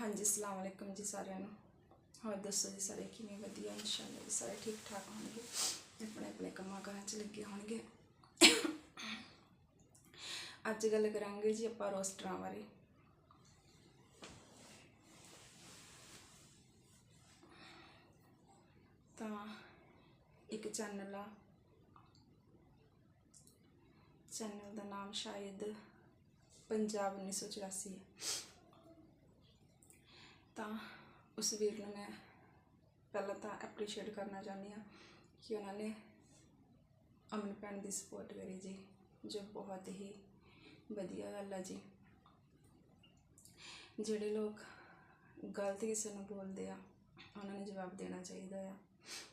ਹਾਂਜੀ, ਅਸਲਾਮ ਵਾਲੇਕੁਮ ਜੀ ਸਾਰਿਆਂ ਨੂੰ। ਹੋਰ ਦੱਸੋ ਜੀ ਸਾਰੇ ਕਿਵੇਂ? ਵਧੀਆ, ਇਨਸ਼ਾਅੱਲਾ ਜੀ ਸਾਰੇ ਠੀਕ ਠਾਕ ਹੋਣਗੇ? ਆਪਣੇ ਆਪਣੇ ਕੰਮਾਂ ਕਾਰਾਂ 'ਚ ਲੱਗੇ ਹੋਣਗੇ? ਅੱਜ ਗੱਲ ਕਰਾਂਗੇ ਜੀ ਆਪਾਂ ਰੋਸਟਰਾਂ ਬਾਰੇ। ਤਾਂ ਇੱਕ ਚੈਨਲ ਆ। ਚੈਨਲ ਦਾ ਨਾਮ ਸ਼ਾਇਦ ਪੰਜਾਬ 1984 ਹੈ। ਤਾਂ ਉਸ ਵੀਰ ਨੂੰ ਮੈਂ ਪਹਿਲਾਂ ਤਾਂ ਐਪਰੀਸ਼ੀਏਟ ਕਰਨਾ ਚਾਹੁੰਦੀ ਹਾਂ ਕਿ ਉਹਨਾਂ ਨੇ ਅਮਨ ਭੈਣ ਦੀ ਸਪੋਰਟ ਕਰੀ ਜੀ, ਜੋ ਬਹੁਤ ਹੀ ਵਧੀਆ ਗੱਲ ਆ ਜੀ। ਜਿਹੜੇ ਲੋਕ ਗਲਤ ਕਿਸੇ ਨੂੰ ਬੋਲਦੇ ਆ, ਉਹਨਾਂ ਨੂੰ ਜਵਾਬ ਦੇਣਾ ਚਾਹੀਦਾ ਆ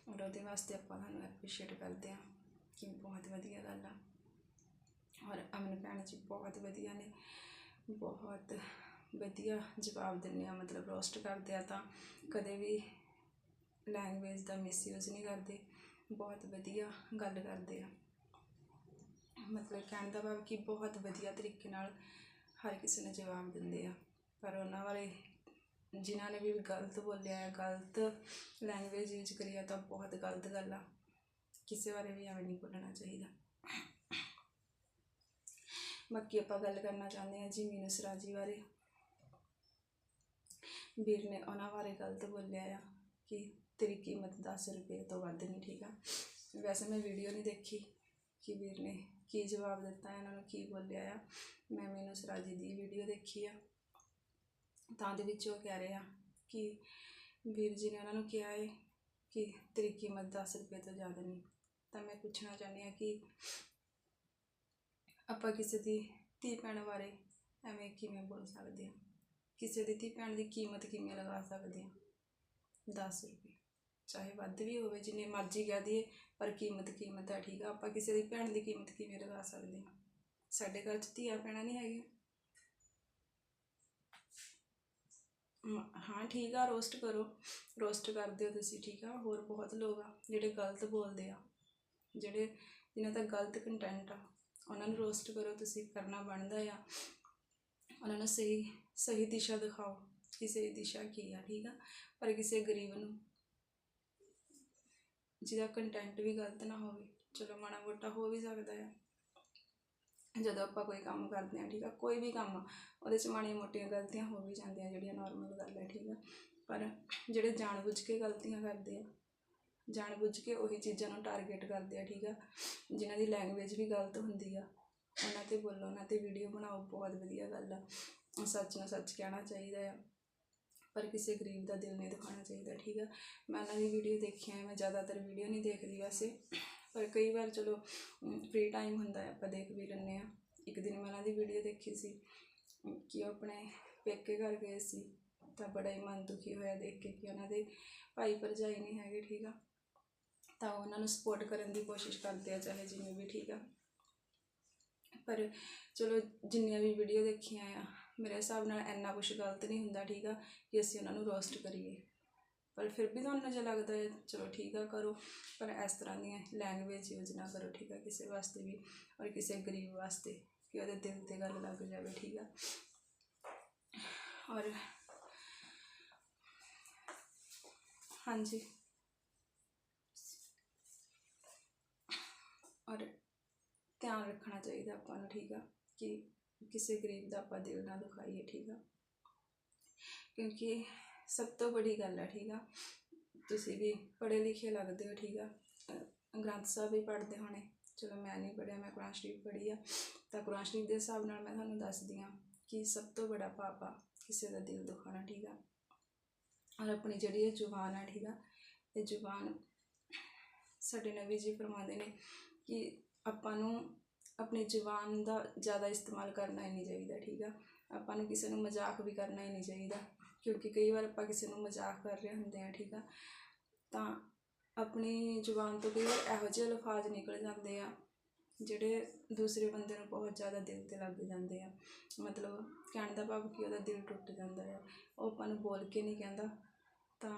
ਔਰ ਉਹਦੇ ਵਾਸਤੇ ਆਪਾਂ ਤੁਹਾਨੂੰ ਐਪਰੀਸ਼ੀਏਟ ਕਰਦੇ ਆ ਕਿ ਬਹੁਤ ਵਧੀਆ ਗੱਲ ਆ। ਔਰ ਅਮਨ ਭੈਣ ਜੀ ਬਹੁਤ ਵਧੀਆ ਨੇ, ਬਹੁਤ ਵਧੀਆ ਜਵਾਬ ਦਿੰਦੇ ਹਾਂ, ਮਤਲਬ ਰੋਸਟ ਕਰਦੇ ਆ ਤਾਂ ਕਦੇ ਵੀ ਲੈਂਗੁਏਜ ਦਾ ਮਿਸਯੂਜ਼ ਨਹੀਂ ਕਰਦੇ, ਬਹੁਤ ਵਧੀਆ ਗੱਲ ਕਰਦੇ ਆ। ਮਤਲਬ ਕਹਿਣ ਦਾ ਭਾਵ ਕਿ ਬਹੁਤ ਵਧੀਆ ਤਰੀਕੇ ਨਾਲ ਹਰ ਕਿਸੇ ਨੂੰ ਜਵਾਬ ਦਿੰਦੇ ਆ। ਪਰ ਉਹਨਾਂ ਵਾਲੇ ਜਿਨ੍ਹਾਂ ਨੇ ਵੀ ਗਲਤ ਬੋਲਿਆ ਹੈ ਗਲਤ ਲੈਂਗੁਏਜ ਯੂਜ਼ ਕਰੀ ਆ ਤਾਂ ਬਹੁਤ ਗਲਤ ਗੱਲ ਆ। ਕਿਸੇ ਬਾਰੇ ਵੀ ਐਵੇਂ ਨਹੀਂ ਬੋਲਣਾ ਚਾਹੀਦਾ। ਬਾਕੀ ਆਪਾਂ ਗੱਲ ਕਰਨਾ ਚਾਹੁੰਦੇ ਹਾਂ ਜੀ ਮੀਨਸ ਰਾਜੀ ਬਾਰੇ। ਵੀਰ ਨੇ ਉਹਨਾਂ ਬਾਰੇ ਗਲਤ ਬੋਲਿਆ ਆ ਕਿ ਤੇਰੀ ਕੀਮਤ 10 ਰੁਪਏ ਤੋਂ ਵੱਧ ਨਹੀਂ, ਠੀਕ ਆ? ਵੈਸੇ ਮੈਂ ਵੀਡੀਓ ਨਹੀਂ ਦੇਖੀ ਕਿ ਵੀਰ ਨੇ ਕੀ ਜਵਾਬ ਦਿੱਤਾ ਹੈ ਉਹਨਾਂ ਨੂੰ ਕੀ ਬੋਲਿਆ ਆ। ਮੈਂ ਮੀਨਸ ਸਰਾਜੀ ਦੀ ਵੀਡੀਓ ਦੇਖੀ ਆ। ਤਾਂ ਦੇ ਵਿੱਚ ਉਹ ਕਹਿ ਰਹੇ ਆ ਕਿ ਵੀਰ ਜੀ ਨੇ ਉਹਨਾਂ ਨੂੰ ਕਿਹਾ ਹੈ ਕਿ ਤੇਰੀ ਕੀਮਤ 10 ਰੁਪਏ ਤੋਂ ਜ਼ਿਆਦਾ ਨਹੀਂ। ਤਾਂ ਮੈਂ ਪੁੱਛਣਾ ਚਾਹੁੰਦੀ ਹਾਂ ਕਿ ਆਪਾਂ ਕਿਸੇ ਦੀ ਧੀ ਭੈਣ ਬਾਰੇ ਐਵੇਂ ਕਿਵੇਂ ਬੋਲ ਸਕਦੇ ਹਾਂ ਕਿਸੇ ਦੀ ਧੀ ਭੈਣ ਦੀ ਕੀਮਤ ਕਿਵੇਂ ਲਗਾ ਸਕਦੇ ਹਾਂ 10 ਰੁਪਏ। ਚਾਹੇ ਵੱਧ ਵੀ ਹੋਵੇ, ਜਿੰਨੇ ਮਰਜ਼ੀ ਕਹਿ ਦਈਏ, ਪਰ ਕੀਮਤ ਕੀਮਤ ਆ, ਠੀਕ ਆ? ਆਪਾਂ ਕਿਸੇ ਦੀ ਭੈਣ ਦੀ ਕੀਮਤ ਕਿਵੇਂ ਲਗਾ ਸਕਦੇ ਹਾਂ ਸਾਡੇ ਘਰ 'ਚ ਧੀਆਂ ਭੈਣਾਂ ਨਹੀਂ ਹੈਗੀਆਂ। ਹਾਂ, ਠੀਕ ਆ ਰੋਸਟ ਕਰੋ। ਰੋਸਟ ਕਰਦੇ ਹੋ ਤੁਸੀਂ, ਠੀਕ ਆ? ਹੋਰ ਬਹੁਤ ਲੋਕ ਆ, ਜਿਹੜੇ ਗਲਤ ਬੋਲਦੇ ਆ। ਜਿਹੜੇ, ਜਿਨ੍ਹਾਂ ਦਾ ਗਲਤ ਕੰਟੈਂਟ ਆ। ਉਹਨਾਂ ਨੂੰ ਰੋਸਟ ਕਰੋ ਤੁਸੀਂ, ਕਰਨਾ ਬਣਦਾ ਆ। ਉਹਨਾਂ ਨੂੰ ਸਹੀ ਸਹੀ ਦਿਸ਼ਾ ਦਿਖਾਓ ਕਿ ਸਹੀ ਦਿਸ਼ਾ ਕੀ ਆ ਠੀਕ ਆ? ਪਰ ਕਿਸੇ ਗਰੀਬ ਨੂੰ ਜਿਹਦਾ ਕੰਟੈਂਟ ਵੀ ਗਲਤ ਨਾ ਹੋਵੇ ਚਲੋ ਮਾੜਾ ਮੋਟਾ ਹੋ ਵੀ ਸਕਦਾ ਆ। ਜਦੋਂ ਆਪਾਂ ਕੋਈ ਕੰਮ ਕਰਦੇ ਹਾਂ ਠੀਕ ਆ? ਕੋਈ ਵੀ ਕੰਮ ਆ, ਉਹਦੇ 'ਚ ਮਾੜੀਆਂ ਮੋਟੀਆਂ ਗਲਤੀਆਂ ਹੋ ਵੀ ਜਾਂਦੀਆਂ ਜਿਹੜੀਆਂ ਨਾਰਮਲ ਗੱਲ ਹੈ ਠੀਕ ਆ? ਪਰ ਜਿਹੜੇ ਜਾਣਬੁੱਝ ਕੇ ਗਲਤੀਆਂ ਕਰਦੇ ਆ ਜਾਣਬੁੱਝ ਕੇ ਉਹੀ ਚੀਜ਼ਾਂ ਨੂੰ ਟਾਰਗੇਟ ਕਰਦੇ ਆ ਠੀਕ ਆ? ਜਿਨ੍ਹਾਂ ਦੀ ਲੈਂਗੁਏਜ ਵੀ ਗਲਤ ਹੁੰਦੀ ਆ ਉਹਨਾਂ ਤੇ ਬੋਲੋ ਉਹਨਾਂ ਤੇ ਵੀਡੀਓ ਬਣਾਓ ਬਹੁਤ ਵਧੀਆ ਗੱਲ ਆ। ਸੱਚ ਨੂੰ ਸੱਚ ਕਹਿਣਾ ਚਾਹੀਦਾ ਆ। ਪਰ ਕਿਸੇ ਗਰੀਬ ਦਾ ਦਿਲ ਨਹੀਂ ਦੁਖਾਉਣਾ ਚਾਹੀਦਾ, ਠੀਕ ਆ? ਮੈਂ ਉਹਨਾਂ ਦੀ ਵੀਡੀਓ ਦੇਖੀਆਂ ਮੈਂ ਜ਼ਿਆਦਾਤਰ ਵੀਡੀਓ ਨਹੀਂ ਦੇਖਦੀ ਵੈਸੇ। ਪਰ ਕਈ ਵਾਰ ਚਲੋ ਫ੍ਰੀ ਟਾਈਮ ਹੁੰਦਾ ਹੈ ਆਪਾਂ ਦੇਖ ਵੀ ਲੈਂਦੇ ਆ। ਇੱਕ ਦਿਨ ਮੈਂ ਉਹਨਾਂ ਦੀ ਵੀਡੀਓ ਦੇਖੀ ਸੀ, ਕਿ ਉਹ ਆਪਣੇ ਪੇਕੇ ਘਰ ਗਏ ਸੀ। ਤਾਂ ਬੜਾ ਹੀ ਮਨ ਦੁਖੀ ਹੋਇਆ ਦੇਖ ਕੇ ਕਿ ਉਹਨਾਂ ਦੇ ਭਾਈ ਭਰਜਾਈ ਨਹੀਂ ਹੈਗੇ, ਠੀਕ ਆ? ਤਾਂ ਉਹਨਾਂ ਨੂੰ ਸਪੋਰਟ ਕਰਨ ਦੀ ਕੋਸ਼ਿਸ਼ ਕਰਦੇ ਆ, ਚਾਹੇ ਜਿਵੇਂ ਵੀ, ਠੀਕ ਆ? ਪਰ ਚਲੋ, ਜਿੰਨੀਆਂ ਵੀ ਵੀਡੀਓ ਦੇਖੀਆਂ ਆ ਮੇਰੇ ਹਿਸਾਬ ਨਾਲ ਇੰਨਾ ਕੁਝ ਗਲਤ ਨਹੀਂ ਹੁੰਦਾ, ਠੀਕ ਆ, ਕਿ ਅਸੀਂ ਉਹਨਾਂ ਨੂੰ ਰੋਸਟ ਕਰੀਏ। ਪਰ ਫਿਰ ਵੀ ਤੁਹਾਨੂੰ ਜੇ ਲੱਗਦਾ ਹੈ, ਚਲੋ ਠੀਕ ਆ, ਕਰੋ। ਪਰ ਇਸ ਤਰ੍ਹਾਂ ਦੀਆਂ ਲੈਂਗੁਏਜ ਯੂਜ਼ ਨਾ ਕਰੋ, ਠੀਕ ਆ, ਕਿਸੇ ਵਾਸਤੇ ਵੀ ਔਰ ਕਿਸੇ ਗਰੀਬ ਵਾਸਤੇ, ਕਿ ਉਹਦੇ ਦਿਲ ਤੇ ਗੱਲ ਲੱਗ ਜਾਵੇ, ਠੀਕ ਆ। ਔਰ ਹਾਂਜੀ। ਔਰ ਧਿਆਨ ਰੱਖਣਾ ਚਾਹੀਦਾ ਆਪਾਂ ਨੂੰ, ਠੀਕ ਆ, ਕਿ ਕਿਸੇ ਗਰੀਬ ਦਾ ਆਪਾਂ ਦਿਲ ਨਾ ਦੁਖਾਈਏ, ਠੀਕ ਆ? ਕਿਉਂਕਿ ਸਭ ਤੋਂ ਬੜੀ ਗੱਲ ਹੈ ਠੀਕ ਆ? ਤੁਸੀਂ ਵੀ ਪੜ੍ਹੇ ਲਿਖੇ ਲੱਗਦੇ ਹੋ, ਠੀਕ ਆ? ਗ੍ਰੰਥ ਸਾਹਿਬ ਵੀ ਪੜ੍ਹਦੇ ਹੋਣੇ। ਚਲੋ ਮੈਂ ਨਹੀਂ ਪੜ੍ਹਿਆ, ਮੈਂ ਕੁਰਾਨ ਸ਼ਰੀਫ ਪੜ੍ਹੀ ਆ। ਤਾਂ ਕੁਰਾਨ ਸ਼ਰੀਫ ਦੇ ਹਿਸਾਬ ਨਾਲ ਮੈਂ ਤੁਹਾਨੂੰ ਦੱਸਦੀ ਹਾਂ ਕਿ ਸਭ ਤੋਂ ਵੱਡਾ ਪਾਪ ਆ ਕਿਸੇ ਦਾ ਦਿਲ ਦੁਖਾਉਣਾ, ਠੀਕ ਆ? ਔਰ ਆਪਣੀ ਜਿਹੜੀ ਇਹ ਜ਼ੁਬਾਨ ਆ, ਠੀਕ ਆ, ਇਹ ਜ਼ੁਬਾਨ ਸਾਡੇ ਨਬੀ ਜੀ ਫਰਮਾਉਂਦੇ ਨੇ ਕਿ ਆਪਾਂ ਨੂੰ ਆਪਣੀ ਜ਼ੁਬਾਨ ਦਾ ਜ਼ਿਆਦਾ ਇਸਤੇਮਾਲ ਕਰਨਾ ਹੀ ਨਹੀਂ ਚਾਹੀਦਾ, ਠੀਕ ਆ? ਆਪਾਂ ਨੂੰ ਕਿਸੇ ਨੂੰ ਮਜ਼ਾਕ ਵੀ ਕਰਨਾ ਹੀ ਨਹੀਂ ਚਾਹੀਦਾ, ਕਿਉਂਕਿ ਕਈ ਵਾਰ ਆਪਾਂ ਕਿਸੇ ਨੂੰ ਮਜ਼ਾਕ ਕਰ ਰਹੇ ਹੁੰਦੇ ਆ ਠੀਕ ਆ? ਤਾਂ ਆਪਣੀ ਜ਼ੁਬਾਨ ਤੋਂ ਕਈ ਵਾਰ ਇਹੋ ਜਿਹੇ ਅਲਫਾਜ਼ ਨਿਕਲ ਜਾਂਦੇ ਆ, ਜਿਹੜੇ ਦੂਸਰੇ ਬੰਦੇ ਨੂੰ ਬਹੁਤ ਜ਼ਿਆਦਾ ਦਿਲ ਤੇ ਲੱਗ ਜਾਂਦੇ ਆ। ਮਤਲਬ ਕਹਿਣ ਦਾ ਭਾਵ ਕਿ ਉਹਦਾ ਦਿਲ ਟੁੱਟ ਜਾਂਦਾ ਆ, ਉਹ ਆਪਾਂ ਨੂੰ ਬੋਲ ਕੇ ਨਹੀਂ ਕਹਿੰਦਾ। ਤਾਂ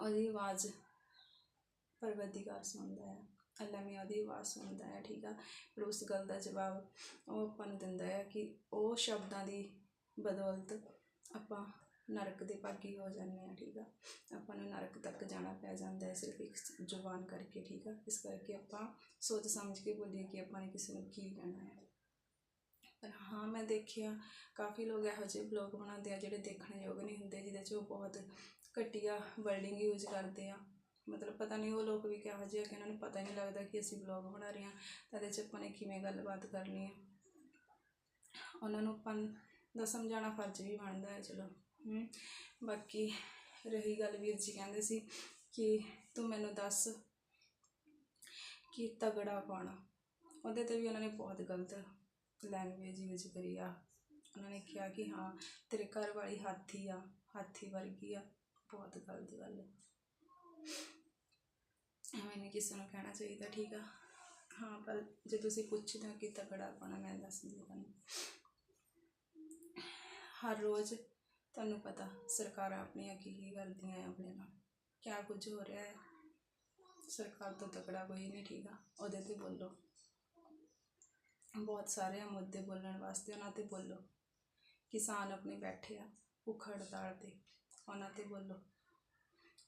ਉਹਦੀ ਆਵਾਜ਼ ਪਰਵਰਦੀਗਾਰ ਸੁਣਦਾ ਹੈ ਅੱਲਾ ਮੀਆਂ ਉਹਦੀ ਆਵਾਜ਼ ਸੁਣਦਾ ਹੈ, ਠੀਕ ਆ? ਪਰ ਉਸ ਗੱਲ ਦਾ ਜਵਾਬ ਉਹ ਆਪਾਂ ਨੂੰ ਦਿੰਦਾ ਹੈ ਕਿ ਉਹ ਸ਼ਬਦਾਂ ਦੀ ਬਦੌਲਤ ਆਪਾਂ ਨਰਕ ਦੇ ਭਾਗੀ ਹੋ ਜਾਂਦੇ ਆ ਠੀਕ ਆ? ਆਪਾਂ ਨੂੰ ਨਰਕ ਤੱਕ ਜਾਣਾ ਪੈ ਜਾਂਦਾ ਹੈ ਸਿਰਫ ਇੱਕ ਜ਼ੁਬਾਨ ਕਰਕੇ, ਠੀਕ ਆ? ਇਸ ਕਰਕੇ ਆਪਾਂ ਸੋਚ ਸਮਝ ਕੇ ਬੋਲੀਏ ਕਿ ਆਪਾਂ ਨੇ ਕਿਸੇ ਨੂੰ ਕੀ ਕਹਿਣਾ ਹੈ। ਪਰ ਹਾਂ, ਮੈਂ ਦੇਖਿਆ ਕਾਫੀ ਲੋਕ ਇਹੋ ਜਿਹੇ ਬਲੌਗ ਬਣਾਉਂਦੇ ਆ ਜਿਹੜੇ ਦੇਖਣ ਯੋਗ ਨਹੀਂ ਹੁੰਦੇ, ਜਿਹਦੇ 'ਚ ਉਹ ਬਹੁਤ ਘਟੀਆ ਵਰਡਿੰਗ ਯੂਜ਼ ਕਰਦੇ ਆ। ਮਤਲਬ ਪਤਾ ਨਹੀਂ ਉਹ ਲੋਕ ਵੀ ਕਿਹੋ ਜਿਹੇ ਆ ਕਿ ਉਹਨਾਂ ਨੂੰ ਪਤਾ ਹੀ ਨਹੀਂ ਲੱਗਦਾ ਕਿ ਅਸੀਂ ਬਲੌਗ ਬਣਾ ਰਹੇ ਹਾਂ ਤਾਂ ਇਹਦੇ 'ਚ ਆਪਾਂ ਨੇ ਕਿਵੇਂ ਗੱਲਬਾਤ ਕਰਨੀ ਹੈ। ਉਹਨਾਂ ਨੂੰ ਆਪਾਂ ਦਾ ਸਮਝਾਉਣਾ ਫਰਜ਼ ਵੀ ਬਣਦਾ ਹੈ ਚਲੋ। ਹਮ, ਬਾਕੀ ਰਹੀ ਗੱਲ ਵੀਰ ਜੀ ਕਹਿੰਦੇ ਸੀ ਕਿ ਤੂੰ ਮੈਨੂੰ ਦੱਸ ਕਿ ਤਗੜਾ ਕੌਣ ਉਹਦੇ ਤੇ ਵੀ ਉਹਨਾਂ ਨੇ ਬਹੁਤ ਗਲਤ ਲੈਂਗੁਏਜ ਯੂਜ਼ ਕਰੀ ਆ। ਉਹਨਾਂ ਨੇ ਕਿਹਾ ਕਿ ਹਾਂ ਤੇਰੇ ਘਰ ਵਾਲੀ ਹਾਥੀ ਆ ਹਾਥੀ ਵਰਗੀ ਆ। ਬਹੁਤ ਗਲਤ ਗੱਲ। ਹੈ ਐਵੇਂ ਨਹੀਂ ਕਿਸੇ ਨੂੰ ਕਹਿਣਾ ਚਾਹੀਦਾ, ਠੀਕ ਆ? ਹਾਂ, ਪਰ ਜੇ ਤੁਸੀਂ ਪੁੱਛਦੇ ਹੋ ਕਿ ਤਕੜਾ ਪਾਣਾ ਮੈਂ ਦੱਸ ਦਿੰਦੀ ਤੁਹਾਨੂੰ। ਹਰ ਰੋਜ਼ ਤੁਹਾਨੂੰ ਪਤਾ, ਸਰਕਾਰਾਂ ਆਪਣੀਆਂ ਕੀ ਕੀ ਕਰਦੀਆਂ ਆ ਆਪਣੇ ਨਾਲ। ਕਿਆ ਕੁਝ ਹੋ ਰਿਹਾ ਹੈ ਸਰਕਾਰ ਤੋਂ ਤਕੜਾ ਕੋਈ ਨਹੀਂ, ਠੀਕ ਆ? ਉਹਦੇ ਤੇ ਬੋਲੋ। ਬਹੁਤ ਸਾਰੇ ਮੁੱਦੇ ਬੋਲਣ ਵਾਸਤੇ, ਉਹਨਾਂ ਤੇ ਬੋਲੋ। ਕਿਸਾਨ ਆਪਣੇ ਬੈਠੇ ਆ ਭੁੱਖ ਹੜਤਾਲ ਤੇ, ਉਹਨਾਂ ਤੇ ਬੋਲੋ।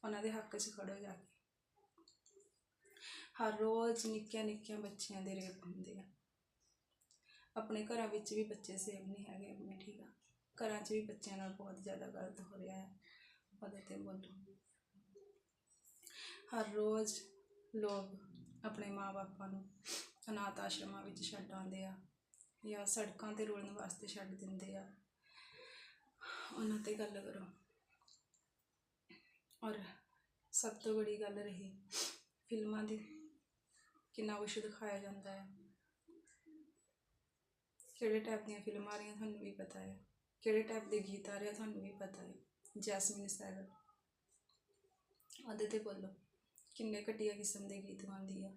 ਉਹਨਾਂ ਦੇ ਹੱਕ 'ਚ ਖੜੋ ਜਾ ਕੇ। ਹਰ ਰੋਜ਼ ਨਿੱਕੀਆਂ ਨਿੱਕੀਆਂ ਬੱਚਿਆਂ ਦੇ ਰੇਪ ਹੁੰਦੇ ਆ। ਆਪਣੇ ਘਰਾਂ ਵਿੱਚ ਵੀ ਬੱਚੇ ਸੇਫ ਨਹੀਂ ਹੈਗੇ ਆਪਣੇ, ਠੀਕ ਆ। ਘਰਾਂ 'ਚ ਵੀ ਬੱਚਿਆਂ ਨਾਲ ਬਹੁਤ ਜ਼ਿਆਦਾ ਗਲਤ ਹੋ ਰਿਹਾ ਹੈ। ਉਹਦੇ ਤੇ ਬੋਲੋ। ਹਰ ਰੋਜ਼ ਲੋਕ ਆਪਣੇ ਮਾਪਿਆਂ ਨੂੰ ਅਨਾਥ ਆਸ਼ਰਮਾਂ ਵਿੱਚ ਛੱਡ ਆਉਂਦੇ ਆ ਜਾਂ ਸੜਕਾਂ ਤੇ ਰੋਲਣ ਵਾਸਤੇ ਛੱਡ ਦਿੰਦੇ ਆ। ਉਹਨਾਂ ਤੇ ਗੱਲ ਕਰੋ। ਔਰ ਸਭ ਤੋਂ ਬੜੀ ਗੱਲ ਰਹੀ ਫਿਲਮਾਂ ਦੀ ਕਿੰਨਾ ਕੁਛ ਦਿਖਾਇਆ ਜਾਂਦਾ ਹੈ। ਕਿਹੜੇ ਟਾਈਪ ਦੀਆਂ ਫਿਲਮਾਂ ਆ ਰਹੀਆਂ ਤੁਹਾਨੂੰ ਵੀ ਪਤਾ ਹੈ। ਕਿਹੜੇ ਟਾਈਪ ਦੇ ਗੀਤ ਆ ਰਹੇ ਆ ਤੁਹਾਨੂੰ ਵੀ ਪਤਾ ਹੈ। ਜੈਸਮੀਨ ਸੈਗਲ। ਉਹਦੇ ਤੇ ਬੋਲੋ। ਕਿੰਨੇ ਘਟੀਆ ਕਿਸਮ ਦੇ ਗੀਤ ਗਾਉਂਦੀ ਆ।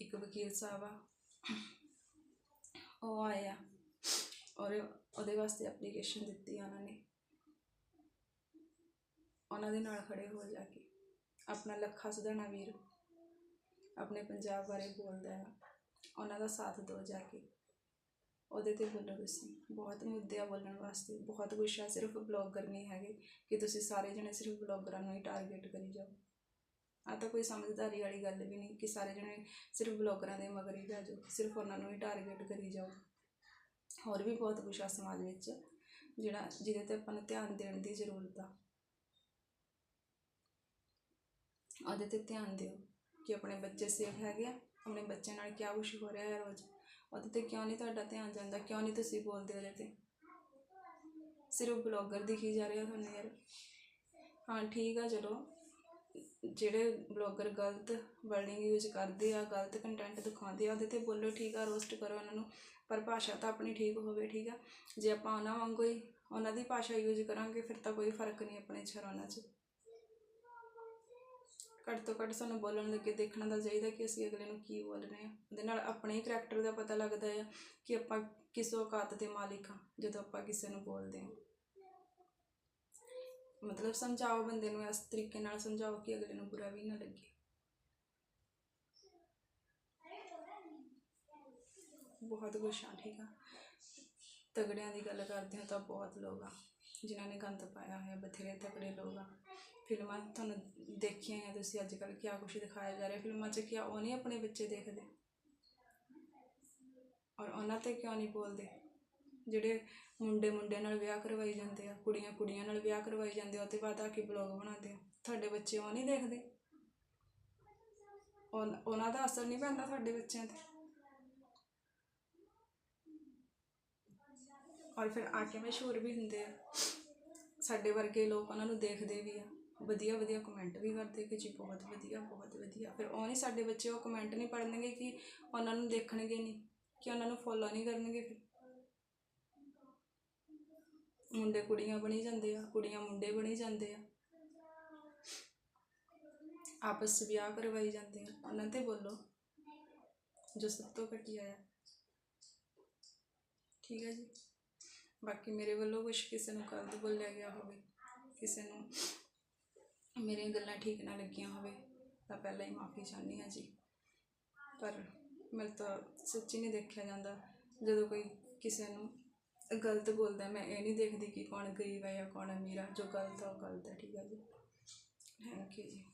ਇੱਕ ਵਕੀਲ ਸਾਹਿਬ ਆ। ਉਹ ਆਇਆ ਔਰ ਉਹਦੇ ਵਾਸਤੇ ਐਪਲੀਕੇਸ਼ਨ ਦਿੱਤੀ ਆ ਉਹਨਾਂ ਨੇ। ਉਹਨਾਂ ਦੇ ਨਾਲ ਖੜੇ ਹੋ ਜਾ ਕੇ। ਆਪਣਾ ਲੱਖਾ ਸੁਧਾਣਾ ਵੀਰ ਆਪਣੇ ਪੰਜਾਬ ਬਾਰੇ ਬੋਲਦਾ ਹੈ। ਉਹਨਾਂ ਦਾ ਸਾਥ ਦਿਓ ਜਾ ਕੇ। ਉਹਦੇ ਤੇ ਬੋਲੋ ਤੁਸੀਂ। ਬਹੁਤ ਮੁੱਦੇ ਆ ਬੋਲਣ ਵਾਸਤੇ। ਬਹੁਤ ਕੁਛ ਆ। ਸਿਰਫ ਬਲੌਗਰ ਨਹੀਂ ਹੈਗੇ ਕਿ ਤੁਸੀਂ ਸਾਰੇ ਜਣੇ ਸਿਰਫ ਬਲੌਗਰਾਂ ਨੂੰ ਹੀ ਟਾਰਗੇਟ ਕਰੀ ਜਾਓ। ਆ ਤਾਂ ਕੋਈ ਸਮਝਦਾਰੀ ਵਾਲੀ ਗੱਲ ਵੀ ਨਹੀਂ ਕਿ ਸਾਰੇ ਜਣੇ ਸਿਰਫ ਬਲੌਗਰਾਂ ਦੇ ਮਗਰ ਹੀ ਪੈ ਜਾਓ। ਸਿਰਫ ਉਹਨਾਂ ਨੂੰ ਹੀ ਟਾਰਗੇਟ ਕਰੀ ਜਾਓ। ਹੋਰ ਵੀ ਬਹੁਤ ਕੁਛ ਆ ਸਮਾਜ ਵਿੱਚ ਜਿਹੜਾ ਜਿਹਦੇ ਤੇ ਆਪਾਂ ਨੂੰ ਧਿਆਨ ਦੇਣ ਦੀ ਜ਼ਰੂਰਤ ਆ। ਉਹਦੇ ਤੇ ਧਿਆਨ ਦਿਓ ਕਿ ਆਪਣੇ ਬੱਚੇ ਸੇਫ ਹੈਗੇ ਆ, ਆਪਣੇ ਬੱਚਿਆਂ ਨਾਲ ਕਿਆ ਕੁਛ ਹੋ ਰਿਹਾ ਹੈ ਰੋਜ਼। ਉਹਦੇ ਤੇ ਕਿਉਂ ਨਹੀਂ ਤੁਹਾਡਾ ਧਿਆਨ ਜਾਂਦਾ, ਕਿਉਂ ਨਹੀਂ ਤੁਸੀਂ ਬੋਲਦੇ ਉਹਦੇ ਤੇ? ਸਿਰਫ ਬਲੌਗਰ ਦਿਖੀ ਜਾ ਰਿਹਾ ਤੁਹਾਨੂੰ ਯਾਰ। ਹਾਂ, ਠੀਕ ਆ, ਚਲੋ। ਜਿਹੜੇ ਬਲੌਗਰ ਗਲਤ ਵਰਡਿੰਗ ਯੂਜ਼ ਕਰਦੇ ਆ, ਗਲਤ ਕੰਟੈਂਟ ਦਿਖਾਉਂਦੇ ਆ, ਉਹਦੇ ਤੇ ਬੋਲੋ, ਠੀਕ ਆ ਰੋਸਟ ਕਰੋ ਉਹਨਾਂ ਨੂੰ। ਪਰ ਭਾਸ਼ਾ ਤਾਂ ਆਪਣੀ ਠੀਕ ਹੋਵੇ, ਠੀਕ ਆ। ਜੇ ਆਪਾਂ ਉਹਨਾਂ ਵਾਂਗੂ ਹੀ ਉਹਨਾਂ ਦੀ ਭਾਸ਼ਾ ਯੂਜ਼ ਕਰਾਂਗੇ, ਫਿਰ ਤਾਂ ਕੋਈ ਫ਼ਰਕ ਨਹੀਂ ਆਪਣੇ 'ਚ ਉਹਨਾਂ 'ਚ। ਘੱਟ ਤੋਂ ਘੱਟ ਸਾਨੂੰ ਬੋਲਣ ਲੱਗੇ ਦੇਖਣਾ ਤਾਂ ਚਾਹੀਦਾ ਕਿ ਅਸੀਂ ਅਗਲੇ ਨੂੰ ਕੀ ਬੋਲ ਰਹੇ ਹਾਂ। ਉਹਦੇ ਨਾਲ ਆਪਣੇ ਹੀ ਕਰੈਕਟਰ ਦਾ ਪਤਾ ਲੱਗਦਾ ਹੈ ਕਿ ਆਪਾਂ ਕਿਸ ਔਕਾਤ ਦੇ ਮਾਲਿਕ ਹਾਂ, ਜਦੋਂ ਆਪਾਂ ਕਿਸੇ ਨੂੰ ਬੋਲਦੇ ਹਾਂ। ਮਤਲਬ ਸਮਝਾਓ ਬੰਦੇ ਨੂੰ ਇਸ ਤਰੀਕੇ ਨਾਲ, ਸਮਝਾਓ ਕਿ ਅਗਲੇ ਨੂੰ ਬੁਰਾ ਵੀ ਨਾ ਲੱਗੇ। ਬਹੁਤ ਕੁਛ ਆ ਠੀਕ ਆ। ਤਗੜਿਆਂ ਦੀ ਗੱਲ ਕਰਦੇ ਹਾਂ ਤਾਂ ਬਹੁਤ ਲੋਕ ਆ, ਜਿਨ੍ਹਾਂ ਨੇ ਗੰਦ ਪਾਇਆ ਹੋਇਆ, ਬਥੇਰੇ ਤਗੜੇ ਲੋਕ ਆ। ਫਿਲਮਾਂ ਤੁਹਾਨੂੰ ਦੇਖੀਆਂ ਆ ਤੁਸੀਂ ਅੱਜ ਕੱਲ੍ਹ ਕਿਆ ਕੁਛ ਦਿਖਾਇਆ ਜਾ ਰਿਹਾ ਫਿਲਮਾਂ 'ਚ ਕਿਆ ਉਹ ਨਹੀਂ ਆਪਣੇ ਬੱਚੇ ਦੇਖਦੇ? ਔਰ ਉਹਨਾਂ ਤੇ ਕਿਉਂ ਨਹੀਂ ਬੋਲਦੇ? ਜਿਹੜੇ ਮੁੰਡੇ ਮੁੰਡਿਆਂ ਨਾਲ ਵਿਆਹ ਕਰਵਾਈ ਜਾਂਦੇ ਆ, ਕੁੜੀਆਂ ਕੁੜੀਆਂ ਨਾਲ ਵਿਆਹ ਕਰਵਾਈ ਜਾਂਦੇ ਆ ਉਹ ਤੋਂ ਬਾਅਦ ਆ ਕੇ ਬਲੌਗ ਬਣਾਉਂਦੇ ਆ। ਤੁਹਾਡੇ ਬੱਚੇ ਉਹ ਨਹੀਂ ਦੇਖਦੇ? ਉਨ- ਉਹਨਾਂ ਦਾ ਅਸਰ ਨਹੀਂ ਪੈਂਦਾ ਤੁਹਾਡੇ ਬੱਚਿਆਂ ਤੇ? ਔਰ ਫਿਰ ਆ ਕੇ ਮਸ਼ਹੂਰ ਵੀ ਹੁੰਦੇ ਆ। ਸਾਡੇ ਵਰਗੇ ਲੋਕ ਉਹਨਾਂ ਨੂੰ ਦੇਖਦੇ ਵੀ ਆ। ਵਧੀਆ ਵਧੀਆ ਕਮੈਂਟ ਵੀ ਕਰਦੇ ਕਿ ਜੀ ਬਹੁਤ ਵਧੀਆ ਬਹੁਤ ਵਧੀਆ। ਫਿਰ ਉਹ ਨਹੀਂ ਸਾਡੇ ਬੱਚੇ ਉਹ ਕਮੈਂਟ ਨਹੀਂ ਪੜ੍ਹਨਗੇ ਕਿ ਉਹਨਾਂ ਨੂੰ ਦੇਖਣਗੇ ਨਹੀਂ ਕਿ ਉਹਨਾਂ ਨੂੰ ਫੋਲੋ ਨਹੀਂ ਕਰਨਗੇ ਫਿਰ। ਮੁੰਡੇ ਕੁੜੀਆਂ ਬਣੀ ਜਾਂਦੇ ਆ, ਕੁੜੀਆਂ ਮੁੰਡੇ ਬਣੀ ਜਾਂਦੇ ਆ। ਆਪਸ 'ਚ ਵਿਆਹ ਕਰਵਾਈ ਜਾਂਦੇ ਆ। ਉਹਨਾਂ ਤੇ ਬੋਲੋ, ਜੋ ਸਭ ਤੋਂ ਘਟੀਆ ਆ। ਠੀਕ ਹੈ ਜੀ? ਬਾਕੀ ਮੇਰੇ ਵੱਲੋਂ ਕੁਛ ਕਿਸੇ ਨੂੰ ਗਲਤ ਬੋਲਿਆ ਗਿਆ ਹੋਵੇ, ਕਿਸੇ ਨੂੰ ਮੇਰੀਆਂ ਗੱਲਾਂ ਠੀਕ ਨਾ ਲੱਗੀਆਂ ਹੋਵੇ ਤਾਂ ਪਹਿਲਾਂ ਹੀ ਮਾਫੀ ਚਾਹੁੰਦੀ ਹਾਂ ਜੀ। ਪਰ ਮੇਰੇ ਤੋਂ ਸੱਚੀ ਨਹੀਂ ਦੇਖਿਆ ਜਾਂਦਾ ਜਦੋਂ ਕੋਈ ਕਿਸੇ ਨੂੰ ਗਲਤ ਬੋਲਦਾ ਮੈਂ ਇਹ ਨਹੀਂ ਦੇਖਦੀ ਕਿ ਕੌਣ ਗਰੀਬ ਹੈ ਜਾਂ ਕੌਣ ਅਮੀਰ ਆ। ਜੋ ਗਲਤ ਆ ਉਹ ਗਲਤ ਹੈ, ਠੀਕ ਹੈ ਜੀ। ਥੈਂਕ ਯੂ ਜੀ।